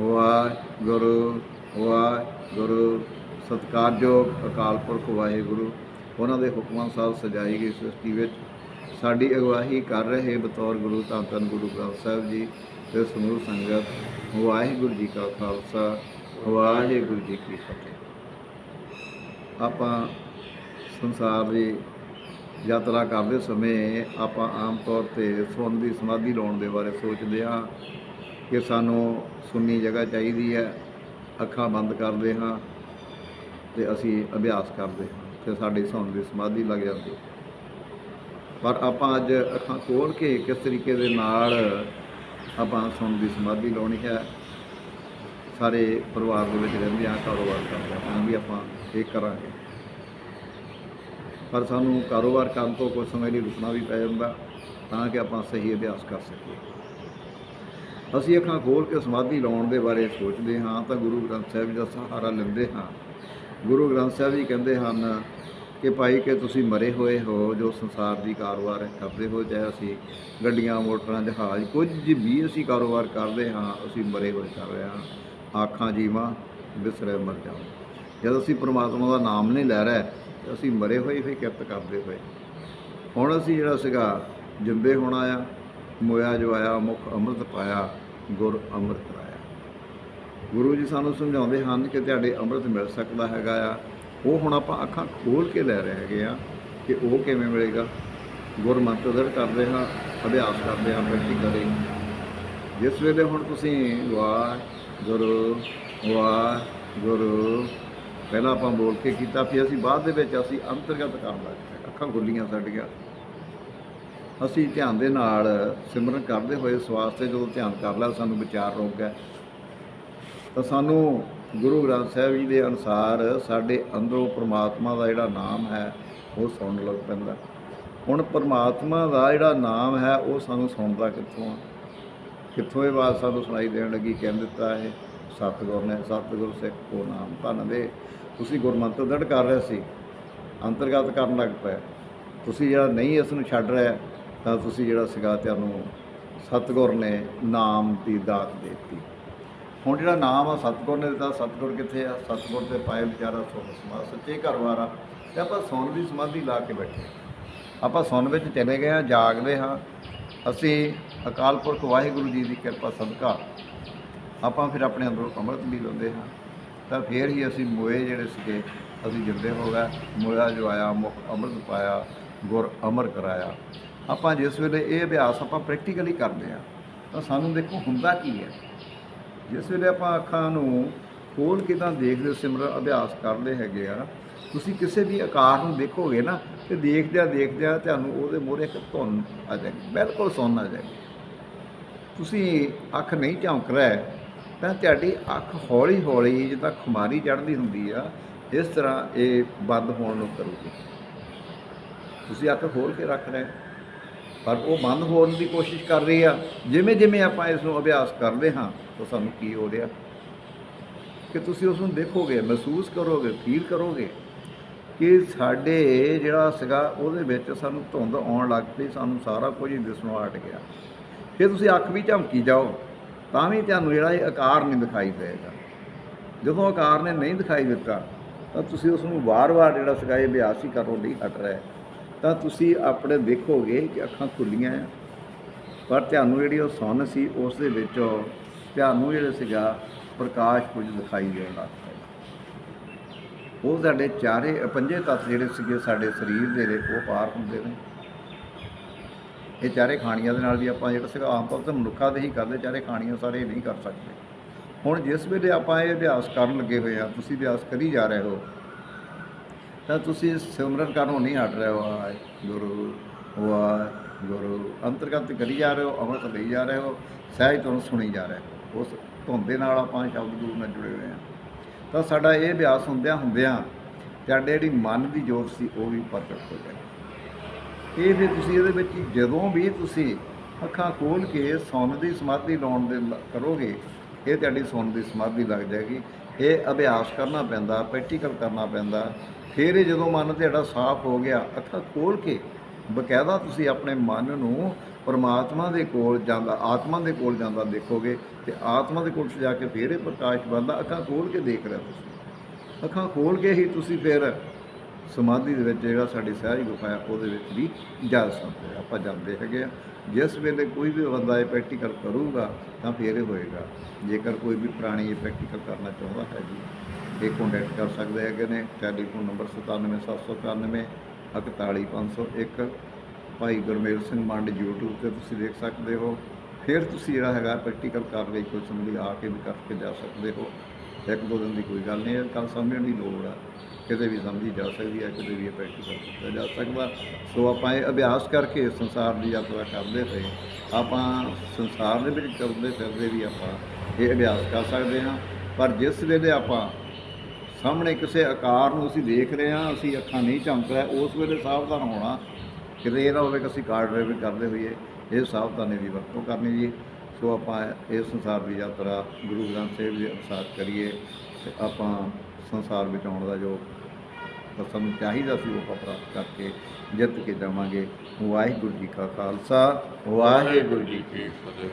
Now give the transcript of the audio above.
ਵਾਹਿਗੁਰੂ ਵਾਹਿਗੁਰੂ। ਸਤਿਕਾਰਯੋਗ ਅਕਾਲ ਪੁਰਖ, ਵਾਹਿਗੁਰੂ। ਉਹਨਾਂ ਦੇ ਹੁਕਮਾਂ ਸਾਹਿਬ ਸਜਾਈ ਗਈ ਸ੍ਰਿਸ਼ਟੀ ਵਿੱਚ ਸਾਡੀ ਅਗਵਾਹੀ ਕਰ ਰਹੇ ਬਤੌਰ ਗੁਰੂ ਧੰਨ ਧੰਨ ਗੁਰੂ ਗ੍ਰੰਥ ਸਾਹਿਬ ਜੀ ਤੇ ਸਮੂਹ ਸੰਗਤ, ਵਾਹਿਗੁਰੂ ਜੀ ਕਾ ਖਾਲਸਾ, ਵਾਹਿਗੁਰੂ ਜੀ ਕੀ ਫਤਿਹ। ਆਪਾਂ ਸੰਸਾਰ ਦੀ ਯਾਤਰਾ ਕਰਦੇ ਸਮੇਂ ਆਪਾਂ ਆਮ ਤੌਰ ਤੇ ਸੁਣ ਦੀ, ਸਮਾਧੀ ਲਾਉਣ ਦੇ ਬਾਰੇ ਸੋਚਦੇ ਹਾਂ। ਕਿ ਸਾਨੂੰ ਸੁੰਨੀ ਜਗ੍ਹਾ ਚਾਹੀਦੀ ਹੈ। ਅੱਖਾਂ ਬੰਦ ਕਰਦੇ ਹਾਂ ਤੇ ਅਸੀਂ ਅਭਿਆਸ ਕਰਦੇ ਹਾਂ ਤੇ ਸਾਡੀ ਸੁਣ ਦੀ ਸਮਾਧੀ ਲੱਗ ਜਾਂਦੀ ਪਰ ਆਪਾਂ ਅੱਜ ਅੱਖਾਂ ਖੋਲ ਕੇ ਕਿਸ ਤਰੀਕੇ ਦੇ ਨਾਲ ਆਪਾਂ ਸੁਣ ਦੀ ਸਮਾਧੀ ਲਾਉਣੀ ਹੈ, ਸਾਰੇ ਪਰਿਵਾਰ ਦੇ ਵਿੱਚ ਰਹਿੰਦੇ ਹਾਂ, ਕਾਰੋਬਾਰ ਕਰਦੇ ਹਾਂ, ਤਾਂ ਵੀ ਆਪਾਂ ਇਹ ਕਰਾਂਗੇ। ਪਰ ਸਾਨੂੰ ਕਾਰੋਬਾਰ ਕਰਨ ਤੋਂ ਕੁਝ ਸਮੇਂ ਲਈ ਰੁਕਣਾ ਵੀ ਪੈ ਜਾਂਦਾ ਤਾਂ ਕਿ ਆਪਾਂ ਸਹੀ ਅਭਿਆਸ ਕਰ ਸਕੀਏ। ਅਸੀਂ ਅੱਖਾਂ ਖੋਲ ਕੇ ਸਮਾਧੀ ਲਾਉਣ ਦੇ ਬਾਰੇ ਸੋਚਦੇ ਹਾਂ ਤਾਂ ਗੁਰੂ ਗ੍ਰੰਥ ਸਾਹਿਬ ਜੀ ਦਾ ਸਹਾਰਾ ਲੈਂਦੇ ਹਾਂ। ਗੁਰੂ ਗ੍ਰੰਥ ਸਾਹਿਬ ਜੀ ਕਹਿੰਦੇ ਹਨ ਕਿ ਭਾਈ ਕਿ ਤੁਸੀਂ ਮਰੇ ਹੋਏ ਹੋ, ਜੋ ਸੰਸਾਰ ਦੀ ਕਾਰੋਬਾਰ ਕਰਦੇ ਹੋ, ਚਾਹੇ ਅਸੀਂ ਗੱਡੀਆਂ, ਮੋਟਰਾਂ, ਜਹਾਜ਼, ਕੁਝ ਵੀ ਅਸੀਂ ਕਾਰੋਬਾਰ ਕਰਦੇ ਹਾਂ, ਅਸੀਂ ਮਰੇ ਹੋਏ ਕਰ ਰਹੇ ਹਾਂ। ਆਖਾਂ ਜੀਵਾਂ, ਬਿਸਰੇ ਮਰ ਜਾਓ ਜਦ ਅਸੀਂ ਪ੍ਰਮਾਤਮਾ ਦਾ ਨਾਮ ਨਹੀਂ ਲੈ ਰਹੇ, ਤਾਂ ਅਸੀਂ ਮਰੇ ਹੋਏ ਫਿਰ ਕਿਰਤ ਕਰਦੇ ਹੋਏ। ਹੁਣ ਅਸੀਂ ਜਿਹੜਾ ਸੀਗਾ, ਜਿੰਦੇ ਹੋਣਾ ਆ, ਮੋਇਆ ਜੋ ਆਇਆ ਮੁਖ ਅੰਮ੍ਰਿਤ ਪਾਇਆ ਗੁਰ ਅੰਮ੍ਰਿਤ ਕਰਾਇਆ। ਗੁਰੂ ਜੀ ਸਾਨੂੰ ਸਮਝਾਉਂਦੇ ਹਨ ਕਿ ਤੁਹਾਡੇ ਅੰਮ੍ਰਿਤ ਮਿਲ ਸਕਦਾ ਹੈਗਾ ਆ। ਉਹ ਹੁਣ ਆਪਾਂ ਅੱਖਾਂ ਖੋਲ ਕੇ ਲੈ ਰਹੇ ਹੈਗੇ ਆ ਕਿ ਉਹ ਕਿਵੇਂ ਮਿਲੇਗਾ। ਗੁਰ ਮੰਤਰ ਦਰ ਕਰਦੇ ਹਾਂ, ਅਭਿਆਸ ਕਰਦੇ ਹਾਂ ਪ੍ਰੈਕਟੀਕਲੀ ਜਿਸ ਵੇਲੇ ਹੁਣ ਤੁਸੀਂ ਵਾਹਿਗੁਰੂ ਵਾਹਿਗੁਰੂ, ਪਹਿਲਾਂ ਆਪਾਂ ਬੋਲ ਕੇ ਕੀਤਾ, ਫਿਰ ਅਸੀਂ ਬਾਅਦ ਦੇ ਵਿੱਚ ਅਸੀਂ ਅੰਤਰਗਤ ਕਰਨ ਲੱਗ ਪਏ। ਅੱਖਾਂ ਖੁੱਲੀਆਂ ਸਾਡੀਆਂ। ਅਸੀਂ ਧਿਆਨ ਦੇ ਨਾਲ ਸਿਮਰਨ ਕਰਦੇ ਹੋਏ ਸਵਾਸ ਤੇ ਜਦੋਂ ਧਿਆਨ ਕਰ ਲਿਆ, ਸਾਨੂੰ ਵਿਚਾਰ ਰੋਕ ਗਿਆ। ਤਾਂ ਸਾਨੂੰ ਗੁਰੂ ਗ੍ਰੰਥ ਸਾਹਿਬ ਜੀ ਦੇ ਅਨੁਸਾਰ ਸਾਡੇ ਅੰਦਰੋਂ ਪ੍ਰਮਾਤਮਾ ਦਾ ਜਿਹੜਾ ਨਾਮ ਹੈ, ਉਹ ਸੁਣਨ ਲੱਗ ਪੈਂਦਾ। ਹੁਣ ਪ੍ਰਮਾਤਮਾ ਦਾ ਜਿਹੜਾ ਨਾਮ ਹੈ, ਉਹ ਸਾਨੂੰ ਸੁਣਦਾ ਕਿੱਥੋਂ ਆ? ਕਿੱਥੋਂ ਇਹ ਬਾਤ ਸਾਨੂੰ ਸੁਣਾਈ ਦੇਣ ਲੱਗੀ ਕਹਿ ਦਿੱਤਾ ਹੈ ਸਤਿਗੁਰ ਨੇ, ਸਤਿਗੁਰ ਸਿੱਖ ਕੋ ਨਾਮ ਧੰਨ ਦੇ। ਤੁਸੀਂ ਗੁਰਮੰਤਰ ਦੜ ਕਰ ਰਹੇ ਸੀ, ਅੰਤਰਗਤ ਕਰਨ ਲੱਗ ਪਏ। ਤੁਸੀਂ ਜਿਹੜਾ ਨਹੀਂ ਇਸ ਨੂੰ ਛੱਡ ਰਿਹਾ ਤਾਂ ਤੁਸੀਂ ਜਿਹੜਾ ਸੀਗਾ ਤੁਹਾਨੂੰ ਸਤਿਗੁਰ ਨੇ ਨਾਮ ਦੀ ਦਾਤ ਦੇ ਦਿੱਤੀ। ਹੁਣ ਜਿਹੜਾ ਨਾਮ ਆ ਸਤਿਗੁਰ ਨੇ ਦਿੱਤਾ, ਸਤਿਗੁਰ ਕਿੱਥੇ ਆ? ਸਤਿਗੁਰ ਤੇ ਪਾਏ ਵਿਚਾਰਾ ਸੁਣ ਸਮਾ ਸੱਚੇ ਘਰ ਵਾਰਾ ਤੇ ਆਪਾਂ ਸੁਣ ਦੀ ਸਮਾਧੀ ਲਾ ਕੇ ਬੈਠੇ ਆਪਾਂ ਸੁਣ ਵਿੱਚ ਚਲੇ ਗਏ ਆ ਜਾਗਦੇ ਹਾਂ। ਅਸੀਂ ਅਕਾਲ ਪੁਰਖ ਵਾਹਿਗੁਰੂ ਜੀ ਦੀ ਕਿਰਪਾ ਸਦਕਾ ਆਪਾਂ ਫਿਰ ਆਪਣੇ ਅੰਦਰੋਂ ਅੰਮ੍ਰਿਤ ਵੀ ਲੈਂਦੇ ਹਾਂ। ਤਾਂ ਫਿਰ ਹੀ ਅਸੀਂ ਮੋਏ ਜਿਹੜੇ ਸੀਗੇ, ਅਸੀਂ ਜਿੰਦੇ ਹੋ ਗਏ। ਮੋਇਆ ਜੋ ਆਇਆ, ਮੁਖ ਅੰਮ੍ਰਿਤ ਪਾਇਆ, ਗੁਰ ਅਮਰ ਕਰਾਇਆ। ਆਪਾਂ ਜਿਸ ਵੇਲੇ ਇਹ ਅਭਿਆਸ ਆਪਾਂ ਪ੍ਰੈਕਟੀਕਲੀ ਕਰਦੇ ਆ ਤਾਂ ਸਾਨੂੰ ਦੇਖੋ ਹੁੰਦਾ ਕੀ ਹੈ? ਜਿਸ ਵੇਲੇ ਆਪਾਂ ਅੱਖਾਂ ਨੂੰ ਖੋਲ ਕੇ ਤਾਂ ਦੇਖਦੇ ਸਿਮਰਨ ਅਭਿਆਸ ਕਰਦੇ ਹੈਗੇ ਆ, ਤੁਸੀਂ ਕਿਸੇ ਵੀ ਆਕਾਰ ਨੂੰ ਦੇਖੋਗੇ ਨਾ, ਤੇ ਦੇਖਦਿਆਂ ਦੇਖਦਿਆਂ ਤੁਹਾਨੂੰ ਉਹਦੇ ਮੂਹਰੇ ਇੱਕ ਧੁੰਨ ਆ ਜਾਏਗੀ, ਬਿਲਕੁਲ ਸੁੰਨ ਆ ਜਾਏਗੀ। ਤੁਸੀਂ ਅੱਖ ਨਹੀਂ ਝਮਕ ਰਿਹਾ, ਤਾਂ ਤੁਹਾਡੀ ਅੱਖ ਹੌਲੀ ਹੌਲੀ ਜਿੱਦਾਂ ਖੁਮਾਰੀ ਚੜ੍ਹਦੀ ਹੁੰਦੀ ਆ, ਇਸ ਤਰ੍ਹਾਂ ਇਹ ਬੰਦ ਹੋਣ ਨੂੰ ਕਰੂਗੀ। ਤੁਸੀਂ ਅੱਖ ਖੋਲ ਕੇ ਰੱਖ ਰਹੇ ਪਰ ਉਹ ਬੰਦ ਹੋਣ ਦੀ ਕੋਸ਼ਿਸ਼ ਕਰ ਰਹੀ ਆ। ਜਿਵੇਂ ਜਿਵੇਂ ਆਪਾਂ ਇਸ ਨੂੰ ਅਭਿਆਸ ਕਰਦੇ ਹਾਂ, ਤਾਂ ਸਾਨੂੰ ਕੀ ਹੋ ਰਿਹਾ? ਕਿ ਤੁਸੀਂ ਉਸ ਨੂੰ ਦੇਖੋਗੇ, ਮਹਿਸੂਸ ਕਰੋਗੇ, ਫੀਲ ਕਰੋਗੇ ਕਿ ਸਾਡੇ ਜਿਹੜਾ ਸੀਗਾ, ਉਹਦੇ ਵਿੱਚ ਸਾਨੂੰ ਧੁੰਦ ਆਉਣ ਲੱਗ ਪਈ, ਸਾਨੂੰ ਸਾਰਾ ਕੁਝ ਹੀ ਦਿਸਣੋਂ ਹਟ ਗਿਆ। ਫਿਰ ਤੁਸੀਂ ਅੱਖ ਵੀ ਝਮਕੀ ਜਾਓ, ਤਾਂ ਵੀ ਤੁਹਾਨੂੰ ਜਿਹੜਾ ਇਹ ਆਕਾਰ ਨਹੀਂ ਦਿਖਾਈ ਦੇਗਾ। ਜਦੋਂ ਆਕਾਰ ਨੇ ਨਹੀਂ ਦਿਖਾਈ ਦਿੱਤਾ, ਤਾਂ ਤੁਸੀਂ ਉਸ ਨੂੰ ਵਾਰ-ਵਾਰ ਜਿਹੜਾ ਸੀਗਾ, ਇਹ ਅਭਿਆਸ ਹੀ ਕਰੋ ਨਹੀਂ ਹਟ ਰਿਹਾ। ਤਾਂ ਤੁਸੀਂ ਆਪਣੇ ਦੇਖੋਗੇ ਕਿ ਅੱਖਾਂ ਖੁੱਲੀਆਂ ਆ। ਪਰ ਤੁਹਾਨੂੰ ਜਿਹੜੀ ਉਹ ਸੁੰਨ ਸੀ, ਉਸ ਦੇ ਵਿੱਚ ਤੁਹਾਨੂੰ ਜਿਹੜਾ ਸੀਗਾ ਪ੍ਰਕਾਸ਼ ਕੁਝ ਦਿਖਾਈ ਦੇਣ ਲੱਗ ਪਿਆ। ਉਹ ਸਾਡੇ ਚਾਰੇ ਪੰਜੇ ਤੱਤ ਜਿਹੜੇ ਸੀਗੇ ਸਾਡੇ ਸਰੀਰ ਦੇ ਨੇ, ਉਹ ਪਾਰ ਹੁੰਦੇ ਨੇ। ਇਹ ਚਾਰੇ ਖਾਣੀਆਂ ਦੇ ਨਾਲ ਵੀ ਆਪਾਂ ਜਿਹੜਾ ਸੀਗਾ, ਆਮ ਤੌਰ ਤੇ ਮਨੁੱਖਾਂ ਦੇ ਹੀ ਕਰਦੇ, ਚਾਰੇ ਖਾਣੀਆਂ ਸਾਰੇ ਨਹੀਂ ਕਰ ਸਕਦੇ। ਹੁਣ ਜਿਸ ਵੇਲੇ ਆਪਾਂ ਇਹ ਅਭਿਆਸ ਕਰਨ ਲੱਗੇ ਹੋਏ ਆ, ਤੁਸੀਂ ਅਭਿਆਸ ਕਰੀ ਜਾ ਰਹੇ ਹੋ ਤਾਂ ਤੁਸੀਂ ਸਿਮਰਨ ਕਰਨੋਂ ਨਹੀਂ ਹਟ ਰਹੇ ਹੋ ਵਾਹਿ ਗੁਰੂ ਵਾਹਿ ਗੁਰੂ, ਅੰਤਰਗਤ ਕਰੀ ਜਾ ਰਹੇ ਹੋ, ਅੰਮ੍ਰਿਤ ਲਈ ਜਾ ਰਹੇ ਹੋ, ਸਹਿਜ ਤੁਹਾਨੂੰ ਸੁਣੀ ਜਾ ਰਹੇ ਹੋ। ਉਸ ਧੁੰਦੇ ਨਾਲ ਆਪਾਂ ਸ਼ਬਦ ਗੁਰੂ ਨਾਲ ਜੁੜੇ ਹੋਏ ਆ ਤਾਂ ਸਾਡਾ ਇਹ ਅਭਿਆਸ ਹੁੰਦਿਆਂ ਹੁੰਦਿਆਂ ਤੁਹਾਡੇ ਜਿਹੜੀ ਮਨ ਦੀ ਜੋਤ ਸੀ, ਉਹ ਵੀ ਪ੍ਰਗਟ ਹੋ ਜਾਏ ਇਹ ਵੀ ਤੁਸੀਂ ਇਹਦੇ ਵਿੱਚ ਜਦੋਂ ਵੀ ਤੁਸੀਂ ਅੱਖਾਂ ਖੋਲ ਕੇ ਸੁਣ ਦੀ ਸਮਾਧੀ ਲਾਉਣ ਦੇ ਲ- ਕਰੋਗੇ, ਇਹ ਤੁਹਾਡੀ ਸੁਣ ਦੀ ਸਮਾਧੀ ਲੱਗ ਜਾਏਗੀ। ਇਹ ਅਭਿਆਸ ਕਰਨਾ ਪੈਂਦਾ ਪ੍ਰੈਕਟੀਕਲ ਕਰਨਾ ਪੈਂਦਾ। ਫਿਰ ਇਹ ਜਦੋਂ ਮਨ ਤੁਹਾਡਾ ਸਾਫ਼ ਹੋ ਗਿਆ, ਅੱਖਾਂ ਖੋਲ ਕੇ ਬਕਾਇਦਾ ਤੁਸੀਂ ਆਪਣੇ ਮਨ ਨੂੰ ਪਰਮਾਤਮਾ ਦੇ ਕੋਲ ਜਾਂਦਾ, ਆਤਮਾ ਦੇ ਕੋਲ ਜਾਂਦਾ ਦੇਖੋਗੇ ਤੇ ਆਤਮਾ ਦੇ ਕੋਲ ਜਾ ਕੇ ਫਿਰ ਇਹ ਪ੍ਰਕਾਸ਼ ਬਣਦਾ, ਅੱਖਾਂ ਖੋਲ ਕੇ ਦੇਖ ਰਿਹਾ ਤੁਸੀਂ। ਅੱਖਾਂ ਖੋਲ ਕੇ ਹੀ ਤੁਸੀਂ ਫਿਰ ਸਮਾਧੀ ਦੇ ਵਿੱਚ ਜਿਹੜਾ ਸਾਡੀ ਸਹਿਜ ਗੁਫਾ ਹੈ, ਉਹਦੇ ਵਿੱਚ ਵੀ ਜਾ ਸਕਦੇ ਹਾਂ। ਆਪਾਂ ਜਾਂਦੇ ਹੈਗੇ ਆ। ਜਿਸ ਵੇਲੇ ਕੋਈ ਵੀ ਬੰਦਾ ਇਹ ਪ੍ਰੈਕਟੀਕਲ ਕਰੂਗਾ, ਤਾਂ ਫਿਰ ਇਹ ਹੋਏਗਾ। ਜੇਕਰ ਕੋਈ ਵੀ ਪ੍ਰਾਣੀ ਇਹ ਪ੍ਰੈਕਟੀਕਲ ਕਰਨਾ ਚਾਹੁੰਦਾ ਹੈ ਜੀ। ਇਹ ਕੰਟੈਕਟ ਕਰ ਸਕਦੇ ਹੈਗੇ ਨੇ, ਟੈਲੀਫੋਨ ਨੰਬਰ 97791 41501 ਭਾਈ ਗੁਰਮੇਲ ਸਿੰਘ ਮੰਡ YouTube ਤੇ ਤੁਸੀਂ ਦੇਖ ਸਕਦੇ ਹੋ। ਫਿਰ ਤੁਸੀਂ ਜਿਹੜਾ ਹੈਗਾ ਪ੍ਰੈਕਟੀਕਲ ਕਰ ਲਈ ਕੋਈ ਸਮਝੀ ਆ ਕੇ ਵੀ ਕਰਕੇ ਜਾ ਸਕਦੇ ਹੋ। ਇੱਕ ਦੋ ਦਿਨ ਦੀ ਕੋਈ ਗੱਲ ਨਹੀਂ ਹੈ ਕੱਲ ਸਮਝਣ ਦੀ ਲੋੜ ਆ। ਕਿਤੇ ਵੀ ਸਮਝੀ ਜਾ ਸਕਦੀ ਹੈ, ਕਿਤੇ ਵੀ ਇਹ ਪ੍ਰੈਕਟੀਕਲ ਕੀਤਾ ਜਾ ਸਕਦਾ। ਸੋ ਆਪਾਂ ਇਹ ਅਭਿਆਸ ਕਰਕੇ ਸੰਸਾਰ ਦੀ ਯਾਤਰਾ ਕਰਦੇ ਹੋਏ ਆਪਾਂ ਸੰਸਾਰ ਦੇ ਵਿੱਚ ਚੱਲਦੇ ਫਿਰਦੇ ਵੀ ਆਪਾਂ ਇਹ ਅਭਿਆਸ ਕਰ ਸਕਦੇ ਹਾਂ। ਪਰ ਜਿਸ ਵੇਲੇ ਆਪਾਂ ਸਾਹਮਣੇ ਕਿਸੇ ਆਕਾਰ ਨੂੰ ਅਸੀਂ ਦੇਖ ਰਹੇ ਹਾਂ, ਅਸੀਂ ਅੱਖਾਂ ਨਹੀਂ ਝਮਕ ਰਿਹਾ, ਉਸ ਵੇਲੇ ਸਾਵਧਾਨ ਹੋਣਾ, ਕਿਤੇ ਇਹ ਨਾ ਹੋਵੇ ਕਿ ਅਸੀਂ ਕਾਰ ਡਰਾਈਵਿੰਗ ਕਰਦੇ ਹੋਈਏ, ਇਹ ਸਾਵਧਾਨੀ ਦੀ ਵਰਤੋਂ ਕਰਨੀ ਜੀ। ਸੋ ਆਪਾਂ ਇਸ ਸੰਸਾਰ ਦੀ ਯਾਤਰਾ ਗੁਰੂ ਗ੍ਰੰਥ ਸਾਹਿਬ ਦੇ ਅਨੁਸਾਰ ਕਰੀਏ ਤੇ ਆਪਾਂ ਸੰਸਾਰ ਵਿੱਚ ਆਉਣ ਦਾ ਜੋ ਸਾਨੂੰ ਚਾਹੀਦਾ ਸੀ, ਉਹ ਆਪਾਂ ਪ੍ਰਾਪਤ ਕਰਕੇ ਜਿੱਤ ਕੇ ਜਾਵਾਂਗੇ। ਵਾਹਿਗੁਰੂ ਜੀ ਕਾ ਖਾਲਸਾ, ਵਾਹਿਗੁਰੂ ਜੀ ਕੀ ਫਤਿਹ।